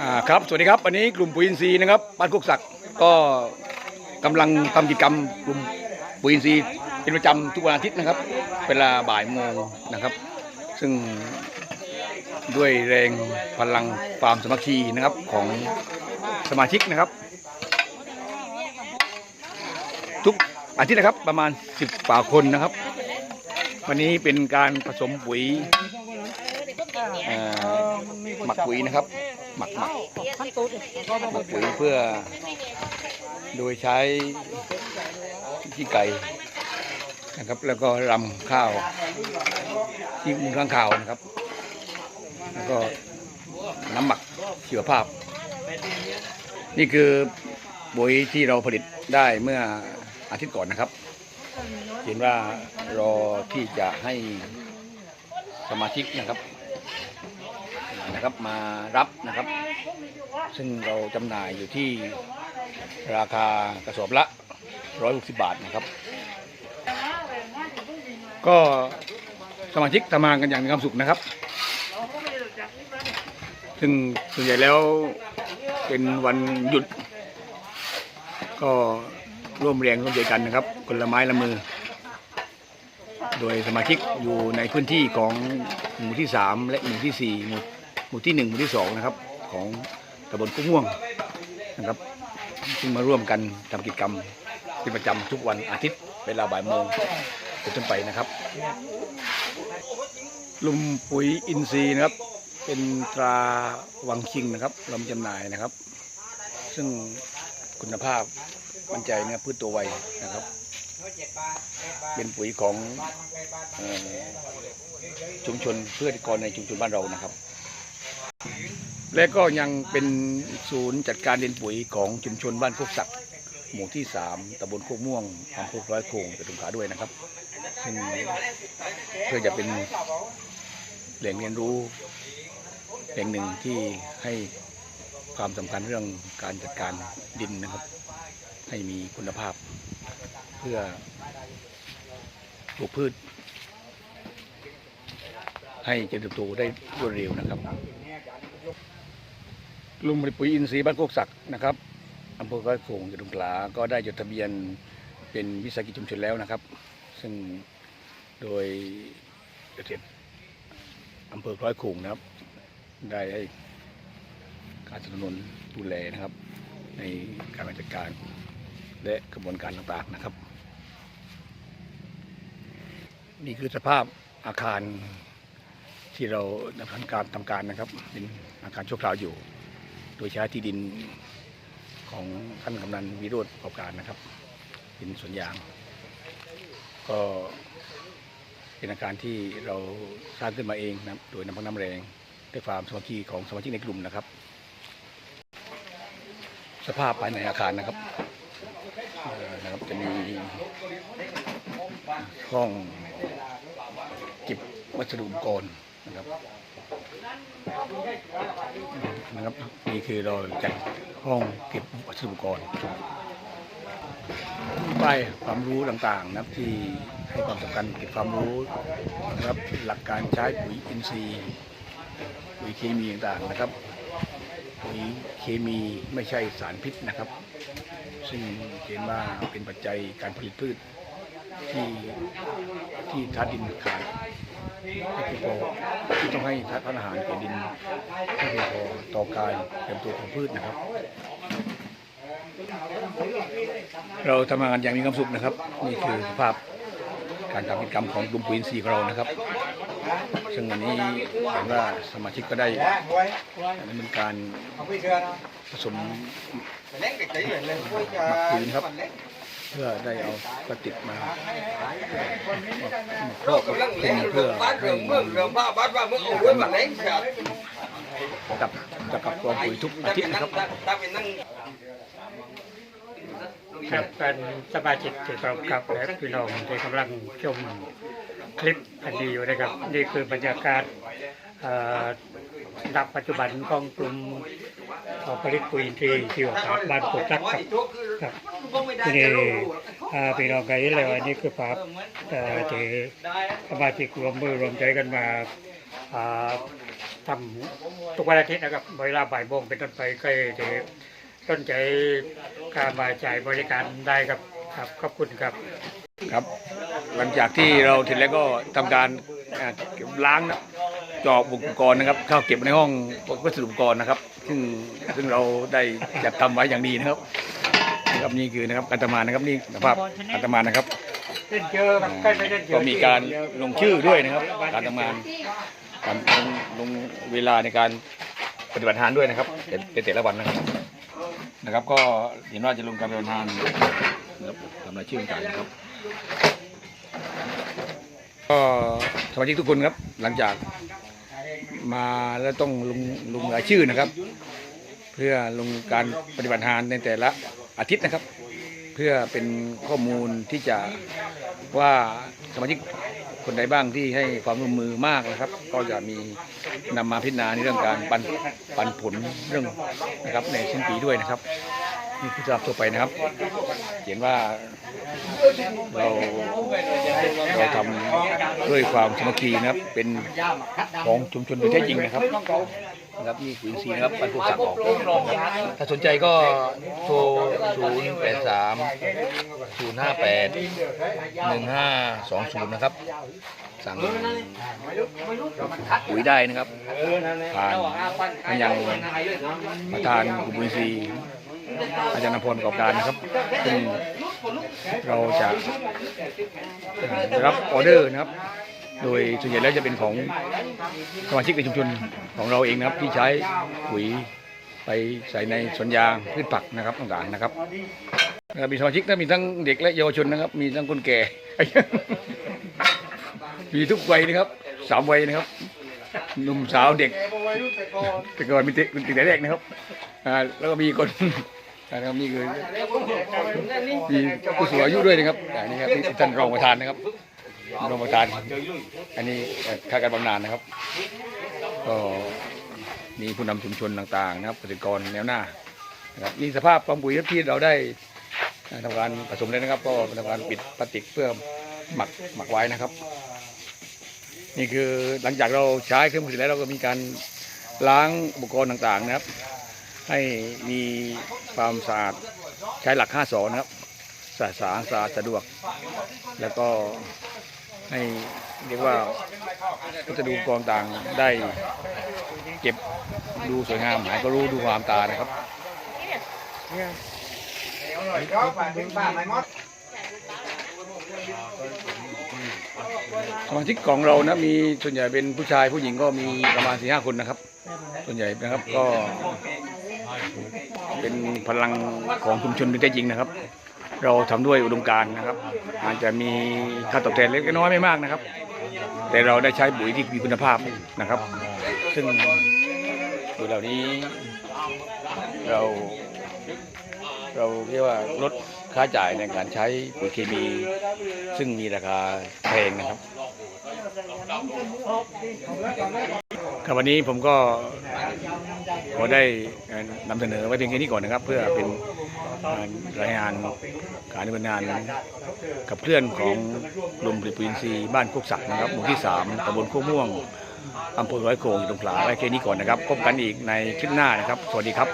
อ่าครับ สวัสดีครับ วันนี้กลุ่มปุ๋ยอินทรีย์นะครับบ้านคุกศักดิ์ก็กำลังทำกิจกรรมกลุ่มปุ๋ยอินทรีย์เป็นประจำทุกวันอาทิตย์นะครับ เวลาบ่ายโมงนะครับ ซึ่งด้วยแรงพลังความสามัคคีนะครับของสมาชิกนะครับ ทุกอาทิตย์นะครับประมาณ 10กว่าคนนะครับ วันนี้เป็นการผสมปุ๋ย เอ่อหมักปุ๋ยนะครับ หมักหมักหมักปุ๋ยเพื่อ โดยใช้ขี้ไก่นะครับ แล้วก็รำข้าวที่มูลข้างข้าวนะครับ แล้วก็น้ำหมักชีวภาพ นี่คือปุ๋ยที่เราผลิตได้เมื่ออาทิตย์ก่อนนะครับ เห็นว่ารอที่จะให้สมาชิกนะครับ นะครับมารับนะครับ ซึ่งเราจำหน่ายอยู่ที่ราคากระสอบละ 160 บาทนะครับ ก็สมาชิกทำงานกันอย่างมีความสุขนะครับ ซึ่งส่วนใหญ่แล้วเป็นวันหยุด ก็ร่วมแรงร่วมใจกันนะครับ คนละไม้ละมือ โดยสมาชิกอยู่ในพื้นที่ของหมู่ที่ 3 และหมู่ที่ 4 หมู่ หมู่ที่1หมู่ที่2นะครับ ของตำบลกุ้งม่วงนะครับซึ่งมาร่วมกันทำกิจกรรมเป็นประจำทุกวันอาทิตย์เวลาบ่ายโมงเป็นต้นไปนะครับลุมปุ๋ยอินทรีย์นะครับ เป็นตราวังคิงนะครับเรามีจำหน่ายนะครับ ซึ่งคุณภาพมั่นใจเนี่ยพืชตัวไวนะครับ เป็นปุ๋ยของออชุมชนเพื่อก่อนในชุมชนบ้านเรานะครับ และก็ยังเป็นศูนย์จัดการเรียนปุ๋ยของชุมชนบ้านโคกศักดิ์หมู่ที่สามตำบลโคกม่วงอำเภอร้อยโคงจังหวัดสงขลาด้วยนะครับซึ่งเพื่อจะเป็นแหล่งเรียนรู้แหล่งหนึ่งที่ให้ความสำคัญเรื่องการจัดการดินนะครับ ให้มีคุณภาพ เพื่อปลูกพืช ให้เจริญเติบโตได้รวดเร็วนะครับ ลุ่มผลิตปุ๋ยอินทรีย์บ้านโคกศักด์นะครับอำเภอร้อยโขงจังหวัดสงขลาก็ได้จดทะเบียนเป็นวิสาหกิจชุมชนแล้วนะครับ ซึ่งโดยเกษตรอำเภอร้อยโขงนะครับ ได้ให้การสนับสนุนดูแลนะครับ ในการบริหารจัดการและกระบวนการต่างๆนะครับ นี่คือสภาพอาคารที่เราดำเนินการทำการนะครับ เป็นอาคารชั่วคราวอยู่ โดยใช้ที่ดินของท่านกำนันวิโรธประกอบการนะครับ เป็นสวนยาง ก็เป็นอาคารที่เราสร้างขึ้นมาเองนะโดยน้ำพักน้ำแรงด้วยความสามัคคีของสมาชิกในกลุ่มนะครับ สภาพภายในอาคารนะครับนะครับจะมีห้องเก็บวัสดุอุปกรณ์นะครับ นะครับนี่คือเราจัดห้องเก็บวัสดุอุปกรณ์ป้ายความรู้ต่างๆนะครับที่ให้ความสำคัญเก็บความรู้นะครับหลักการใช้ปุ๋ยอินทรีย์ปุ๋ยเคมีต่างๆนะครับปุ๋ยเคมีไม่ใช่สารพิษนะครับ ซึ่งเห็นว่าเป็นปัจจัยการผลิตพืช ที่ที่ธาตุดินขาดไม่เพียงพอที่ต้องให้ทานอาหารแก่ดินให้เพียงพอต่อการเติบโตของพืชนะครับ เราทำงานอย่างมีความสุขนะครับ นี่คือสภาพการทำกิจกรรมของกลุ่มปุ๋ยอินทรีของเรานะครับ ซึ่งวันนี้เห็นว่าสมาชิกก็ได้ดำเนินการผสมมักปุ๋ยนะครับ เพื่อได้เอาพลาสติกมาครอบคลุมเพื่อให้จับจับกับกองปุ๋ยทุกอาทิตย์นะครับครับเป็นสมาชิกที่เคารพครับและพี่น้องที่กำลังชมคลิปอันนี้อยู่นะครับ นี่คือบรรยากาศเอ่อณปัจจุบันของกลุ่ม ผลิตปุ๋ยอินทรีย์ที่ว่าครับบ้านปกจักครับครับทีนี้อ่าพี่น้องไก็เห็นแล้วอันนี้คือภาพเอ่อที่สมาชิกรวมมือรวมใจกันมาทำทุกวันอาทิตย์นะครับเวลาบ่ายโมงเป็นต้นไปก็จะต้นใจการมาจ่ายบริการได้ครับครับขอบคุณครับครับ หลังจากที่เราเสร็จแล้วก็ทำการล้างนะ จอบอุปกรณ์นะครับ เข้าเก็บในห้องวัสดุอุปกรณ์นะครับ ซึ่งซึ่งเราได้จัดทำไว้อย่างดีนะครับนะครับนี่คือนะครับการทำงานนะครับนี่สภาพการทำงานนะครับเล่นเยอะครับใกล้ไปเล่นเยอะก็มีการลงชื่อด้วยนะครับ การทำงานการลงลงเวลาในการปฏิบัติงานด้วยนะครับแต่แต่ละวันนะครับ นะครับ ก็เห็นว่าจะลงการปฏิบัติงานนะครับทำรายชื่อต่างๆนะครับก็สมาชิกทุกคนครับหลังจาก มาแล้วต้องลงลงรายชื่อนะครับ เพื่อลงการปฏิบัติงานในแต่ละอาทิตย์นะครับ เพื่อเป็นข้อมูลที่จะว่าสมาชิกคนใดบ้างที่ให้ความร่วมมือมากนะครับ ก็จะมีนำมาพิจารณาในเรื่องการปันปันผลเรื่องนะครับในสิ้นปีด้วยนะครับนี่คือสำหรับทั่วไปนะครับ ขียนว่าเราเราทำด้วยความสามัคคีนะครับ เป็นของชุมชนโดยแท้จริงนะครับนะครับนี่ขุนซีนะครับปันพวกสักออกถ้าสนใจก็โทรศูนย์แปดสามศูนย์ห้าแปดหนึ่งห้าสองศูนย์นะครับ สั่งปุ๋ยได้นะครับผ่านทางยังประธานกลุ่มบุญซี อาจารย์นพลกอบการนะครับซึ่งเราจะรับออเดอร์นะครับ โดยส่วนใหญ่แล้วจะเป็นของสมาชิกในชุมชนของเราเองนะครับ ที่ใช้ปุ๋ยไปใส่ในสวนยางพืชผักนะครับต่างๆนะครับมีสมาชิกนะมีทั้งเด็กและเยาวชนนะครับ มีทั้งคนแก่ มีทุกวัยนะครับสามวัยนะครับหนุ่มสาวเด็กแต่ก่อนมีเด็กแต่แรกนะครับแล้วก็มีคน นะครับนี่คือมีผู้สูงอายุด้วยนะครับอันนี้ครับที่านรองประธานนะครับรองประธาน อันนี้เอ่อข้าการบำนาญนะครับก็มีผู้นำชุมชนต่างๆ นะครับเกษตรกรแนวหน้านะครับนี่สภาพความปุ๋ยที่เราได้ทำการผสมแล้วนะครับ ก็ทำการปิดพลาสติกเพื่อหมักหมักไว้นะครับ นี่คือหลังจากเราใช้เครื่องมือเสร็จแล้วเราก็มีการล้างอุปกรณ์ต่างๆนะครับ ให้มีความสะอาดใช้หลัก 5สอนะครับสะอาดสะอาดสะอาดสะดวก แล้วก็ให้เรียกว่าวัสดุอุปกรณ์ต่างได้เก็บดูสวยงามหายก็รู้ดูความตานะครับสมาชิกของเรานะมีส่วนใหญ่เป็นผู้ชายผู้หญิงก็มีประมาณสี่ห้าคนนะครับ ส่วนใหญ่นะครับก็ เป็นพลังของชุมชนโดยแท้จริงนะครับ เราทำด้วยอุดมการณ์นะครับ อาจจะมีค่าตอบแทนเล็กน้อยไม่มากนะครับ แต่เราได้ใช้ปุ๋ยที่มีคุณภาพนะครับ ซึ่งปุ๋ยเหล่านี้เราเราเรียกว่าลดค่าจ่ายในการใช้ปุ๋ยเคมี ซึ่งมีราคาแพงนะครับครับวันนี้ผมก็ ขอได้นำเสนอไว้เพียงแค่นี้ก่อนนะครับ เพื่อเป็นรายงานการดำเนินงานกับเคลื่อนของกลุ่มผลิตปุ๋ยอินทรีบ้านโคกศักดิ์นะครับหมู่ที่ 3ตำบลโคกม่วงอำเภอร้อยโขงอยู่ตรงขลาไว้แค่นี้ก่อนนะครับ พบกันอีกในคลิปหน้านะครับ สวัสดีครับ